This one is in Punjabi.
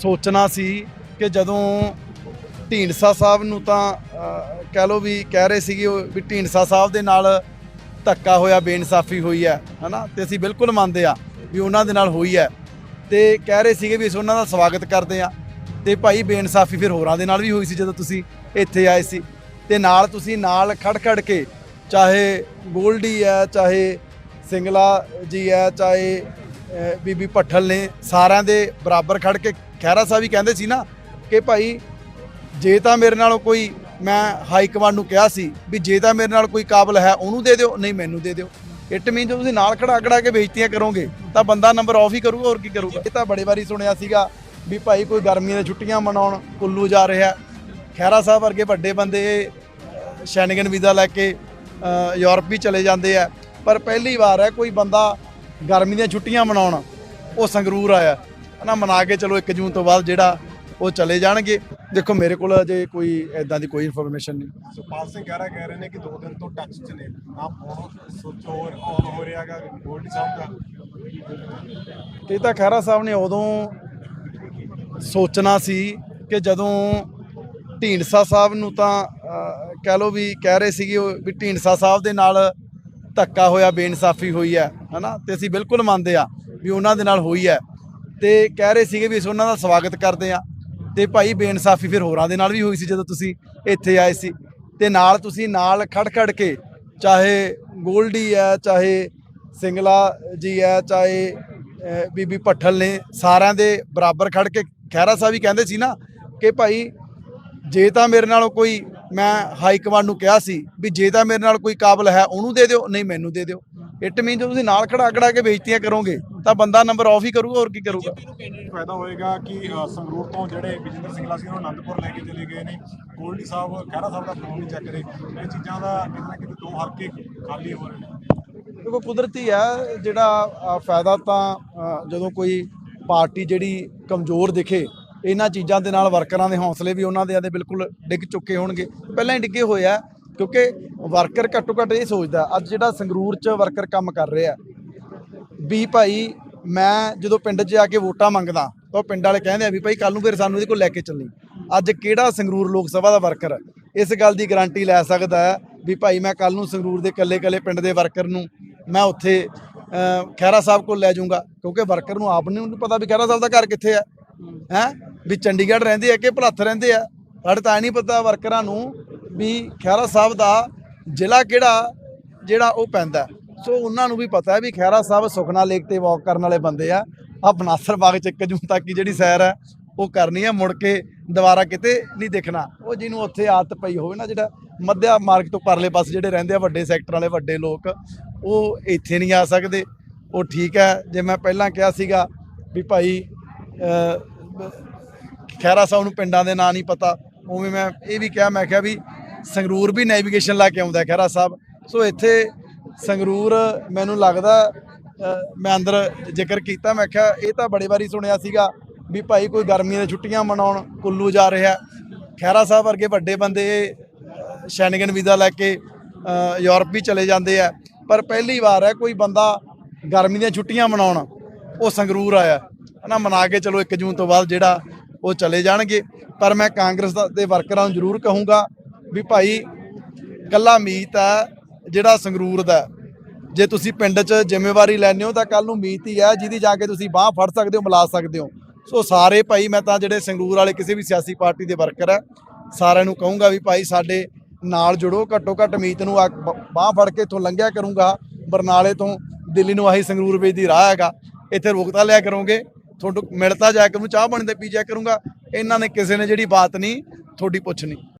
ਸੋਚਣਾ ਸੀ ਕਿ ਜਦੋਂ ਢੀਂਡਸਾ ਸਾਹਿਬ ਨੂੰ ਤਾਂ ਕਹਿ ਲੋ ਵੀ ਕਹਿ ਰਹੇ ਸੀਗੇ ਉਹ ਵੀ ਢੀਂਡਸਾ ਸਾਹਿਬ ਦੇ ਨਾਲ ਧੱਕਾ ਹੋਇਆ, ਬੇਇਨਸਾਫੀ ਹੋਈ ਹੈ, ਹਨਾ? ਤੇ ਅਸੀਂ ਬਿਲਕੁਲ ਮੰਨਦੇ ਆ ਵੀ ਉਹਨਾਂ ਦੇ ਨਾਲ ਹੋਈ ਹੈ। ਤੇ ਕਹਿ ਰਹੇ ਸੀਗੇ ਵੀ ਅਸੀਂ ਉਹਨਾਂ ਦਾ ਸਵਾਗਤ ਕਰਦੇ ਆ ਤੇ ਭਾਈ ਬੇਇਨਸਾਫੀ ਫਿਰ ਹੋਰਾਂ ਦੇ ਨਾਲ ਵੀ ਹੋਈ ਸੀ ਜਦੋਂ ਤੁਸੀਂ ਇੱਥੇ ਆਏ ਸੀ। ਤੇ ਨਾਲ ਤੁਸੀਂ ਨਾਲ ਖੜ ਖੜ ਕੇ ਚਾਹੇ ਗੋਲਡੀ ਹੈ, ਚਾਹੇ ਸਿੰਗਲਾ ਜੀ ਹੈ, ਚਾਹੇ ਬੀਬੀ ਭੱਠਲ ਨੇ ਸਾਰਿਆਂ ਦੇ ਬਰਾਬਰ ਖੜ ਕੇ ਖਹਿਰਾ ਸਾਹਿਬ ਵੀ ਕਹਿੰਦੇ ਸੀ ਨਾ ਕਿ ਭਾਈ ਜੇ ਤਾਂ ਮੇਰੇ ਨਾਲੋਂ ਕੋਈ ਮੈਂ ਹਾਈ ਕਮਾਂਡ ਨੂੰ ਕਿਹਾ ਸੀ ਵੀ ਜੇ ਤਾਂ ਮੇਰੇ ਨਾਲ ਕੋਈ ਕਾਬਲ ਹੈ ਉਹਨੂੰ ਦੇ ਦਿਓ, ਨਹੀਂ ਮੈਨੂੰ ਦੇ ਦਿਓ। ਇਟ ਮੀਨ ਜੇ ਤੁਸੀਂ ਨਾਲ ਖੜਾ ਖੜਾ ਕੇ ਬੇਇੱਜ਼ਤੀਆਂ ਕਰੋਗੇ, ਤਾਂ ਬੰਦਾ ਨੰਬਰ ਆਫ ਹੀ ਕਰੂਗਾ, ਹੋਰ ਕੀ ਕਰੂਗਾ। ਇਹ ਤਾਂ ਬੜੇ ਵਾਰੀ ਸੁਣਿਆ ਸੀਗਾ ਵੀ ਭਾਈ ਕੋਈ ਗਰਮੀਆਂ ਦੀਆਂ ਛੁੱਟੀਆਂ ਮਨਾਉਣ ਕੁੱਲੂ ਜਾ ਰਿਹਾ ਖਹਿਰਾ ਸਾਹਿਬ ਵਰਗੇ ਵੱਡੇ ਬੰਦੇ ਸ਼ੈਨਗਨ ਵੀਜ਼ਾ ਲੈ ਕੇ ਯੂਰਪ ਵੀ ਚਲੇ ਜਾਂਦੇ ਆ। ਪਰ ਪਹਿਲੀ ਵਾਰ ਹੈ ਕੋਈ ਬੰਦਾ ਗਰਮੀ ਦੀਆਂ ਛੁੱਟੀਆਂ ਮਨਾਉਣ, ਉਹ ਸੰਗਰੂਰ ਆਇਆ। ਹਨਾ ਮਨਾ ਕੇ ਚਲੋ 1 ਜੂਨ ਤੋਂ ਬਾਅਦ ਜਿਹੜਾ ਉਹ ਚਲੇ ਜਾਣਗੇ। ਦੇਖੋ ਮੇਰੇ ਕੋਲ ਅਜੇ ਕੋਈ ਐਦਾਂ ਦੀ ਕੋਈ ਇਨਫੋਰਮੇਸ਼ਨ ਨਹੀਂ। ਸੁਪਾਲ ਸਿੰਘ ਗਹਿਰਾ ਕਹਿ ਰਹੇ ਨੇ ਕਿ ਦੋ ਦਿਨ ਤੋਂ ਟੱਚ 'ਚ ਨੇ। ਨਾ ਫੋਨ ਸੁਚ ਆਨ ਹੋ ਰਿਹਾਗਾ ਗੋਲਡੀ ਸਾਹਿਬ ਦਾ। ਇਹ ਤਾਂ ਖਹਿਰਾ ਸਾਹਿਬ ਨੇ ਉਦੋਂ ਸੋਚਣਾ ਸੀ ਕਿ ਜਦੋਂ ਢੀਂਡਸਾ ਸਾਹਿਬ ਨੂੰ ਤਾਂ ਕਹਿ ਲੋ ਵੀ ਕਹਿ ਰਹੇ ਸੀਗੇ ਉਹ ਵੀ ਢੀਂਡਸਾ ਸਾਹਿਬ ਦੇ ਨਾਲ ਧੱਕਾ ਹੋਇਆ ਬੇਇਨਸਾਫੀ ਹੋਈ ਹੈ ਹਨਾ? ਤੇ ਅਸੀਂ ਬਿਲਕੁਲ ਮੰਨਦੇ ਆ ਵੀ ਉਹਨਾਂ ਦੇ ਨਾਲ ਹੋਈ ਹੈ। ਤੇ ਕਹਿ ਰਹੇ ਸੀਗੇ ਵੀ ਅਸੀਂ ਉਹਨਾਂ ਦਾ ਸਵਾਗਤ ਕਰਦੇ ਆ ਤੇ ਭਾਈ ਬੇਇਨਸਾਫੀ ਫਿਰ ਹੋਰਾਂ ਦੇ ਨਾਲ ਵੀ ਹੋਈ ਸੀ ਜਦੋਂ ਤੁਸੀਂ ਇੱਥੇ ਆਏ ਸੀ। ਤੇ ਨਾਲ ਤੁਸੀਂ ਨਾਲ ਖੜ ਖੜ ਕੇ ਚਾਹੇ ਗੋਲਡੀ ਹੈ, ਚਾਹੇ ਸਿੰਗਲਾ ਜੀ ਹੈ, ਚਾਹੇ ਬੀਬੀ ਭੱਠਲ ਨੇ ਸਾਰਿਆਂ ਦੇ ਬਰਾਬਰ ਖੜ ਕੇ ਖਹਿਰਾ ਸਾਹਿਬ ਵੀ ਕਹਿੰਦੇ ਸੀ ਨਾ ਕਿ ਭਾਈ ਜੇ ਤਾਂ ਮੇਰੇ ਨਾਲੋਂ ਕੋਈ ਮੈਂ ਹਾਈ ਕਮਾਂਡ ਨੂੰ ਕਿਹਾ ਸੀ ਵੀ ਜੇ ਤਾਂ ਮੇਰੇ ਨਾਲ ਕੋਈ ਕਾਬਲ ਹੈ ਉਹਨੂੰ ਦੇ ਦਿਓ ਨਹੀਂ ਮੈਨੂੰ ਦੇ ਦਿਓ। ਇਟ ਮੀਨ ਜੇ ਤੁਸੀਂ ਨਾਲ ਖੜਾ ਖੜਾ ਕੇ ਬੇਇੱਜ਼ਤੀਆਂ ਕਰੋਗੇ ਤਾਂ ਬੰਦਾ ਨੰਬਰ ਆਫ ਹੀ ਕਰੂਗਾ ਹੋਰ ਕੀ ਕਰੂਗਾ? ਫਾਇਦਾ ਹੋਏਗਾ ਕਿ ਸੰਗਰੂਰ ਤੋਂ ਜਿਹੜੇ ਵਿਜੇਂਦਰ ਸਿੰਘਲਾ ਸੀ ਉਹਨੂੰ ਅਨੰਦਪੁਰ ਲੈ ਕੇ ਚਲੇ ਗਏ ਨੇ। ਗੋਲਡੀ ਸਾਹਿਬ ਖਹਿਰਾ ਸਾਹਿਬ ਦਾ ਫੋਨ ਨਹੀਂ ਚੱਕ ਰਹੇ। ਇਹ ਚੀਜ਼ਾਂ ਦਾ ਕਿਤੇ ਨਾ ਕਿਤੇ ਦੋ ਹਲਕੇ ਖਾਲੀ ਹੋ ਰਹੇ ਨੇ। ਦੇਖੋ ਕੁਦਰਤੀ ਹੈ ਜਿਹੜਾ ਫਾਇਦਾ ਤਾਂ ਜਦੋਂ ਕੋਈ ਪਾਰਟੀ ਜਿਹੜੀ ਕਮਜ਼ੋਰ ਦਿਖੇ ਇਹਨਾਂ ਚੀਜ਼ਾਂ ਦੇ ਨਾਲ ਵਰਕਰਾਂ ਦੇ ਹੌਸਲੇ ਵੀ ਉਹਨਾਂ ਦੇ ਦੇ ਬਿਲਕੁਲ ਡਿੱਗ ਚੁੱਕੇ ਹੋਣਗੇ। ਪਹਿਲਾਂ ਹੀ ਡਿੱਗੇ ਹੋਏ ਆ ਕਿਉਂਕਿ ਵਰਕਰ ਘੱਟੋ ਘੱਟ ਇਹ ਸੋਚਦਾ ਅੱਜ ਜਿਹੜਾ ਸੰਗਰੂਰ 'ਚ ਵਰਕਰ ਕੰਮ ਕਰ ਰਿਹਾ ਵੀ ਭਾਈ ਮੈਂ ਜਦੋਂ ਪਿੰਡ 'ਚ ਜਾ ਕੇ ਵੋਟਾਂ ਮੰਗਦਾ ਤਾਂ ਉਹ ਪਿੰਡ ਵਾਲੇ ਕਹਿੰਦੇ ਆ ਵੀ ਭਾਈ ਕੱਲ ਨੂੰ ਫਿਰ ਸਾਨੂੰ ਇਹਦੇ ਕੋਲ ਲੈ ਕੇ ਚੱਲੀ। ਅੱਜ ਕਿਹੜਾ ਸੰਗਰੂਰ ਲੋਕ ਸਭਾ ਦਾ ਵਰਕਰ ਇਸ ਗੱਲ ਦੀ ਗਾਰੰਟੀ ਲੈ ਸਕਦਾ ਹੈ ਵੀ ਭਾਈ ਮੈਂ ਕੱਲ ਨੂੰ ਸੰਗਰੂਰ ਦੇ ਕੱਲੇ-ਕੱਲੇ ਪਿੰਡ ਦੇ ਵਰਕਰ ਨੂੰ ਮੈਂ ਉੱਥੇ ਅਹ, ਖਹਿਰਾ ਸਾਹਿਬ ਕੋਲ ਲੈ ਜਾਊਂਗਾ ਕਿਉਂਕਿ ਵਰਕਰ ਨੂੰ ਆਪ ਨੂੰ ਨਹੀਂ ਪਤਾ ਵੀ ਖਹਿਰਾ ਸਾਹਿਬ ਦਾ ਘਰ ਕਿੱਥੇ ਹੈ ਹੈ? ਵੀ ਚੰਡੀਗੜ੍ਹ ਰਹਿੰਦੇ ਆ ਕਿ ਭਲੱਥ ਰਹਿੰਦੇ ਆ। ਸਾਡੇ ਤਾਂ ਇਹ ਨਹੀਂ ਪਤਾ ਵਰਕਰਾਂ ਨੂੰ ਵੀ ਖਹਿਰਾ ਸਾਹਿਬ ਦਾ ਜ਼ਿਲ੍ਹਾ ਕਿਹੜਾ, ਜਿਹੜਾ ਉਹ ਪੈਂਦਾ। ਸੋ ਉਹਨਾਂ ਨੂੰ ਵੀ ਪਤਾ ਹੈ ਵੀ ਖਹਿਰਾ ਸਾਹਿਬ ਸੁਖਨਾ ਲੇਕ ਤੇ ਵਾਕ ਕਰਨ ਵਾਲੇ ਬੰਦੇ ਆ। ਆ ਬਨਾਸਰ ਬਾਗ ਚ 1 ਜੂਨ ਤੱਕ ਦੀ ਜਿਹੜੀ ਸੈਰ ਹੈ, ਉਹ ਕਰਨੀ ਹੈ। ਮੁੜ ਕੇ ਦੁਬਾਰਾ ਕਿਤੇ ਨਹੀਂ ਦੇਖਣਾ। ਉਹ ਜਿਹਨੂੰ ਉੱਥੇ ਆਦਤ ਪਈ ਹੋਵੇ ਨਾ ਜਿਹੜਾ ਮੱਧਿਆ ਮਾਰਗ ਤੋਂ ਪਰਲੇ ਪਾਸੇ ਜਿਹੜੇ ਰਹਿੰਦੇ ਆ, ਵੱਡੇ ਸੈਕਟਰ ਵਾਲੇ, ਵੱਡੇ ਲੋਕ, ਉਹ ਇੱਥੇ ਨਹੀਂ ਆ ਸਕਦੇ। ਉਹ ਠੀਕ ਹੈ। ਜੇ ਮੈਂ ਪਹਿਲਾਂ ਕਿਹਾ ਸੀਗਾ ਵੀ ਭਾਈ ਅਹ, ਖਹਿਰਾ ਸਾਹਿਬ ਨੂੰ ਪਿੰਡਾਂ ਦੇ ਨਾਂ ਨਹੀਂ ਪਤਾ। ਉਵੇਂ ਮੈਂ ਇਹ ਵੀ ਕਿਹਾ ਮੈਂ ਕਿਹਾ ਵੀ ਸੰਗਰੂਰ ਵੀ ਨੈਵੀਗੇਸ਼ਨ ਲਾ ਕੇ ਆਉਂਦਾ ਹੈ ਖਹਿਰਾ ਸਾਹਿਬ। ਸੋ ਇੱਥੇ ਸੰਗਰੂਰ ਮੈਨੂੰ ਲੱਗਦਾ ਮੈਂ ਅੰਦਰ ਜ਼ਿਕਰ ਕੀਤਾ ਮੈਂ ਕਿਹਾ ਇਹ ਤਾਂ ਬੜੇ ਵਾਰੀ ਸੁਣਿਆ ਸੀਗਾ ਵੀ ਭਾਈ ਕੋਈ ਗਰਮੀਆਂ ਦੀਆਂ ਛੁੱਟੀਆਂ ਮਨਾਉਣ ਕੁੱਲੂ ਜਾ ਰਿਹਾ। ਖਹਿਰਾ ਸਾਹਿਬ ਵਰਗੇ ਵੱਡੇ ਬੰਦੇ ਅ, ਸ਼ੈਨਗਨ ਵੀਜ਼ਾ ਲੈ ਕੇ ਯੂਰਪ ਵੀ ਚਲੇ ਜਾਂਦੇ ਆ। ਪਰ ਪਹਿਲੀ ਵਾਰ ਹੈ ਕੋਈ ਬੰਦਾ ਗਰਮੀ ਦੀਆਂ ਛੁੱਟੀਆਂ ਮਨਾਉਣ ਉਹ ਸੰਗਰੂਰ ਆਇਆ। ਨਾ ਮਨਾ ਕੇ ਚਲੋ 1 ਜੂਨ ਤੋਂ ਬਾਅਦ ਜਿਹੜਾ ਉਹ ਚਲੇ ਜਾਣਗੇ। ਪਰ ਮੈਂ ਕਾਂਗਰਸ ਦਾ- ਦੇ ਵਰਕਰਾਂ ਨੂੰ ਜ਼ਰੂਰ ਕਹੂੰਗਾ ਵੀ ਭਾਈ, ਕੱਲਾ ਮੀਤ ਹੈ, ਜਿਹੜਾ ਸੰਗਰੂਰ ਦਾ ਜੇ ਤੁਸੀਂ ਪਿੰਡ 'ਚ ਜ਼ਿੰਮੇਵਾਰੀ ਲੈਂਦੇ ਹੋ ਤਾਂ ਕੱਲ ਨੂੰ ਮੀਤ ਹੀ ਹੈ, ਜਿਹਦੀ ਜਾ ਕੇ ਤੁਸੀਂ ਬਾਹ ਫੜ ਸਕਦੇ ਹੋ, ਮਿਲਾ ਸਕਦੇ ਹੋ। ਸੋ ਸਾਰੇ ਭਾਈ, ਮੈਂ ਤਾਂ ਜਿਹੜੇ ਸੰਗਰੂਰ ਵਾਲੇ ਕਿਸੇ ਵੀ ਸਿਆਸੀ ਪਾਰਟੀ ਦੇ ਵਰਕਰ ਹੈ, ਸਾਰਿਆਂ ਨੂੰ ਕਹੂੰਗਾ ਵੀ ਭਾਈ, ਸਾਡੇ ਨਾਲ ਜੁੜੋ। ਘੱਟੋ ਘੱਟ ਮੀਤ ਨੂੰ ਬਾਹ ਫੜ ਕੇ ਇੱਥੋਂ ਲੰਘਿਆ ਕਰੂੰਗਾ। ਬਰਨਾਲੇ ਤੋਂ ਦਿੱਲੀ ਨੂੰ ਆਹੀ ਸੰਗਰੂਰ ਵੇਚ ਦੀ ਰਾਹ ਹੈਗਾ। ਇੱਥੇ ਰੋਕਤਾ ਲਿਆ ਕਰੋਗੇ। ਤੁਹਾਨੂੰ ਮਿਲਤਾ ਜਾਇਆ ਕਰੂੰ, ਚਾਹ ਪਾਣੀ ਤੇ ਪੀ ਜਾਇਆ ਕਰੂੰਗਾ। ਇਹਨਾਂ ਨੇ ਕਿਸੇ ਨੇ ਜਿਹੜੀ ਬਾਤ ਨਹੀਂ, ਤੁਹਾਡੀ ਪੁੱਛਣੀ